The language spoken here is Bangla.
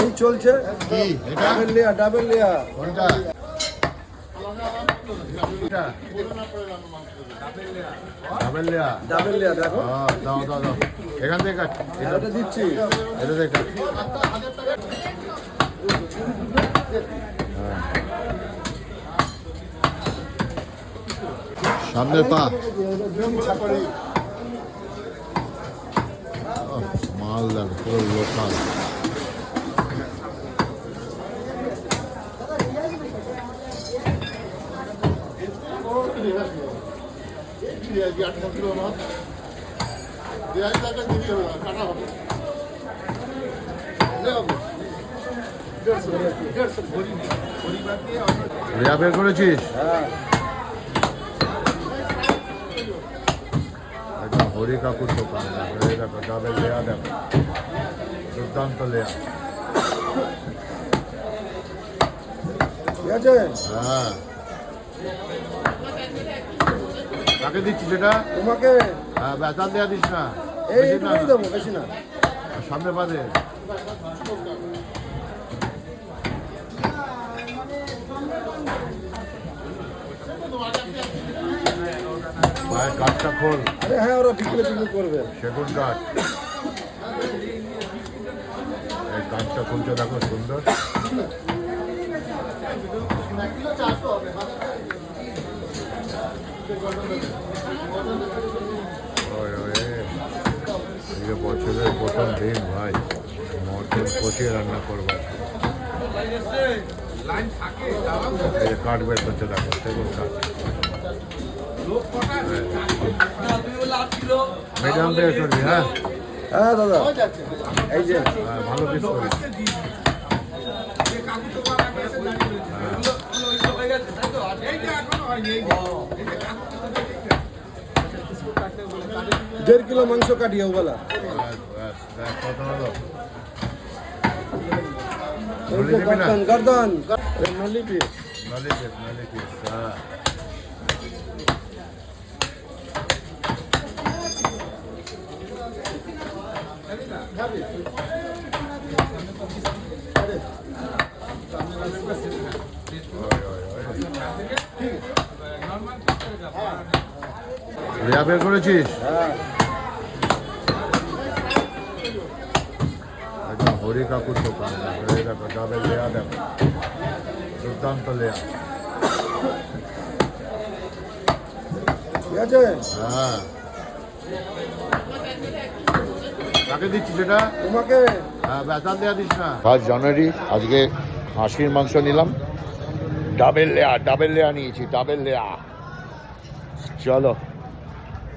এই চলছে। কি? এটা? ডাবেল লিয়া ডাবেল লিয়া কোনটা? লিয়া ডাবেল লিয়া দেখো। দাও দাও দাও। এখান থেকে কাট। এটা দিচ্ছি। এটা থেকে কাট। সামনের পা। মালদার পুরো লোকাল রেয়া বের করেছিস হ্যাঁ একদম কাকুর দোকান এই দেখো ডাবের লেয়া দেখো দুর্দান্ত লেয়া ঠিক আছে? হ্যাঁ। কাকে দিচ্ছিস এটা তোমাকে? হ্যাঁ বেতন দেওয়া দিস না। এই না। দেবো বেশি না। সামনে বাদে ভাই কাঠটা খোল। আরে হ্যাঁ ওরা করবে। সেগুন কাঠ। এই কাঠটা দেখো সুন্দর। বছরের প্রথম দিন ভাই। মটন কষিয়ে রান্না করব। কাঠ বের করছে দেখো সেগুন কাঠ। মিডিয়াম বের করবি হ্যাঁ? হ্যাঁ দাদা। এই যে। হ্যাঁ, ভালো পিস করিস দেড় কিলো মাংস কাটিয়ে ওবেলা গর্দন নলি পিস নলি পিস, নলি পিস, হ্যাঁ। রেয়া বের করেছিস? হ্যাঁ একদম হরি কাকুর দোকান দেখো এই দেখো ডাবের লেয়া দেখো দুর্দান্ত লেয়া। ঠিক আছে? হ্যাঁ। কাকে দিচ্ছিস এটা? তোমাকে। হ্যাঁ বেতন দেওয়া দিস না। ফার্স্ট জানুয়ারি আজকে হাঁসির মাংস নিলাম। ডাবেল লেয়া ডাবেল লেয়া নিয়েছি ডাবেল লেয়া। চলো।